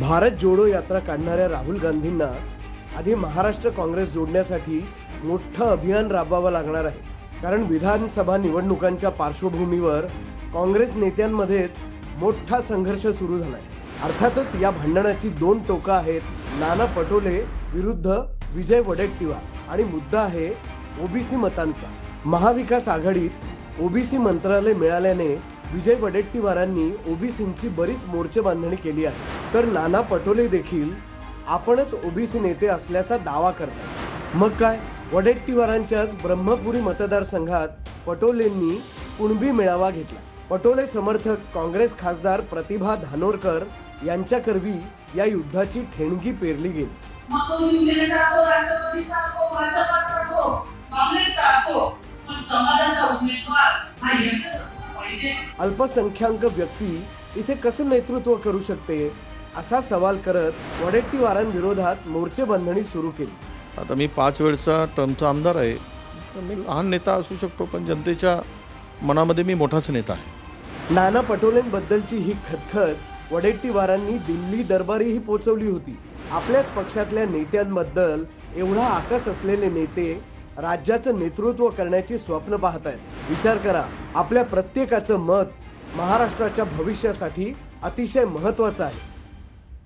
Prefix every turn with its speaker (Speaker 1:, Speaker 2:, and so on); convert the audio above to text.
Speaker 1: भारत जोडो यात्रा काढणाऱ्या राहुल गांधींना आधी महाराष्ट्र काँग्रेस जोडण्यासाठी मोठं अभियान राबवावं लागणार आहे. कारण विधानसभा निवडणुकांच्या पार्श्वभूमीवर काँग्रेस नेत्यांमध्येच मोठा संघर्ष सुरू झालाय. अर्थातच या भांडणाची दोन टोकं आहेत. नाना पटोले विरुद्ध विजय वडेट्टीवार आणि मुद्दा आहे ओबीसी मतांचा. महाविकास आघाडीत ओबीसी मंत्रालय मिळाल्याने विजय वडेट्टीवारांनी ओबीसींची बरीच मोर्चे बांधणी केली आहे. तर नाना पटोले देखील आपणच ओबीसी नेते असल्याचा दावा करतात. मग काय? वडेट्टीवारांच्याच ब्रह्मपुरी मतदारसंघात पटोलेंनी कुणबी मेळावा घेतला. पटोले समर्थक काँग्रेस खासदार प्रतिभा धानोरकर यांच्याकरवी या युद्धाची ठेणगी पेरली गेली. अल्पसंख्याक व्यक्ती इथे कसं नेतृत्व करू शकते? असा सवाल करत वडेट्टीवारांविरोधात मोर्चे बांधणी सुरू केली.
Speaker 2: आता मी पाच वेळचा टर्मचा आमदार आहे. मी लहान नेता असू शकतो पण जनतेच्या मनामध्ये मी मोठाच नेता आहे.
Speaker 1: नाना पटोलेंबद्दलची ही खतखत वडेट्टीवारांनी दिल्ली दरबारीही पोचवली होती. आपल्याच पक्षातल्या नेत्यांबद्दल एवढा आकस असलेले नेते राज्याचं नेतृत्व करण्याची स्वप्न पाहत आहेत विचार करा आपल्या प्रत्येकाचं मत महाराष्ट्राच्या भविष्यासाठी अतिशय महत्वाचं आहे.